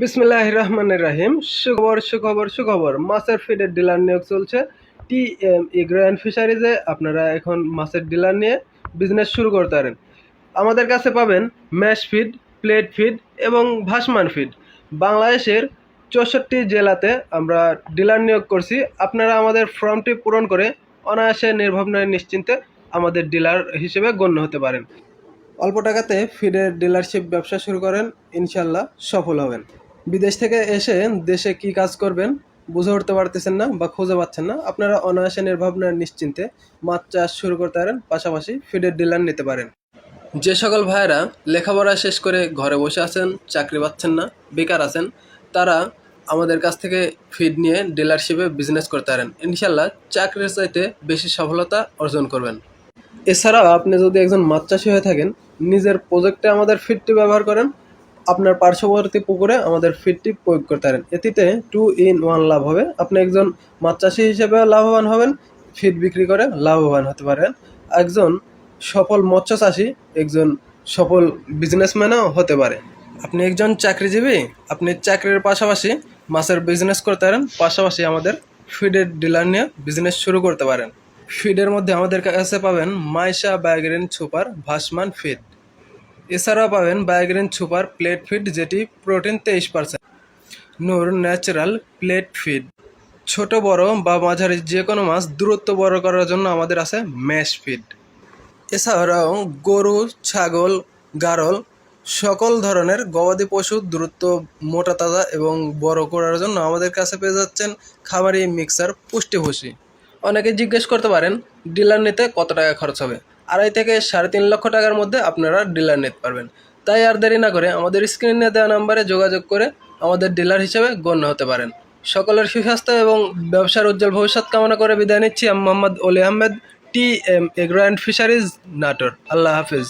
বিসমিল্লাহ রহমানের রাহিম। সুখবর সুখবর সুখবর। মাছের ফিডের ডিলার নিয়োগ চলছে। টি এম ই গ্র্যান্ড ফিশারিজে আপনারা এখন মাছের ডিলার নিয়ে বিজনেস শুরু করতে পারেন। আমাদের কাছে পাবেন ম্যাশ ফিড প্লেট ফিড এবং ভাসমান ফিড বাংলাদেশের চৌষট্টি জেলাতে আমরা ডিলার নিয়োগ করছি। আপনারা আমাদের ফর্মটি পূরণ করে অনায়াসে নির্ভাবনায় নিশ্চিন্তে আমাদের ডিলার হিসেবে গণ্য হতে পারেন। অল্প টাকাতে ফিডের ডিলারশিপ ব্যবসা শুরু করেন। ইনশাল্লাহ সফল হবেন। বিদেশ থেকে এসে দেশে কি কাজ করবেন বুঝে উঠতে পারতেছেন না বা খুঁজে পাচ্ছেন না, আপনারা অনায়াসে নির্ভাবনার নিশ্চিন্তে মাছ চাষ শুরু করতে পারেন, পাশাপাশি ফিডের ডিলার নিতে পারেন। যে সকল ভাইয়েরা লেখাপড়া শেষ করে ঘরে বসে আছেন, চাকরি পাচ্ছেন না, বেকার আছেন, তারা আমাদের কাছ থেকে ফিড নিয়ে ডিলারশিপে বিজনেস করতে পারেন। ইনশাল্লাহ চাকরির চাইতে বেশি সফলতা অর্জন করবেন। এছাড়াও আপনি যদি একজন মাছ চাষি হয়ে থাকেন, নিজের প্রজেক্টে আমাদের ফিডটি ব্যবহার করেন আপনার পার্শ্ববর্তী পুকুরে আমাদের ফিডটি প্রয়োগ করতে পারেন। এটিতে টু ইন ওয়ান লাভ হবে। আপনি একজন মাছ চাষি হিসেবে লাভবান হবেন ফিড বিক্রি করে লাভবান হতে পারেন। একজন সফল মৎস্য চাষি, একজন সফল বিজনেসম্যানও হতে পারে। আপনি একজন চাকরিজীবী, আপনি চাকরির পাশাপাশি মাছের বিজনেস করতে পারেন। পাশাপাশি আমাদের ফিডের ডিলার নিয়ে বিজনেস শুরু করতে পারেন। ফিডের মধ্যে আমাদের কাছে পাবেন মাইশা বায়োগ্রিন সুপার ভাসমান ফিড এছাড়াও পাবেন বায়োগ্রিন সুপার প্লেট ফিড যেটি প্রোটিন তেইশ percent. Noor natural pellet feed. ছোট, বড় বা মাঝারি যে কোনো মাছ দূরত্ব বড় করার জন্য আমাদের আছে ম্যাশ ফিড। এছাড়াও গরু, ছাগল, গারল সকল ধরনের গবাদি পশু দ্রুত মোটা তাজা এবং বড় করার জন্য আমাদের কাছে পেয়ে যাচ্ছেন খাবারি মিক্সার পুষ্টিভূষি। অনেকে জিজ্ঞেস করতে পারেন ডিলার নিতে কত টাকা খরচ হবে? আড়াই থেকে সাড়ে তিন লক্ষ টাকার মধ্যে আপনারা ডিলার নিতে পারবেন। তাই আর দেরি না করে আমাদের স্ক্রিনে দেওয়া নাম্বারে যোগাযোগ করে আমাদের ডিলার হিসেবে গণ্য হতে পারেন। সকলের সুস্বাস্থ্য এবং ব্যবসার উজ্জ্বল ভবিষ্যৎ কামনা করে বিদায় নিচ্ছি। আমি Mohammad Ali Ahmed, T M agro and fisheries, Natore. Allah Hafiz.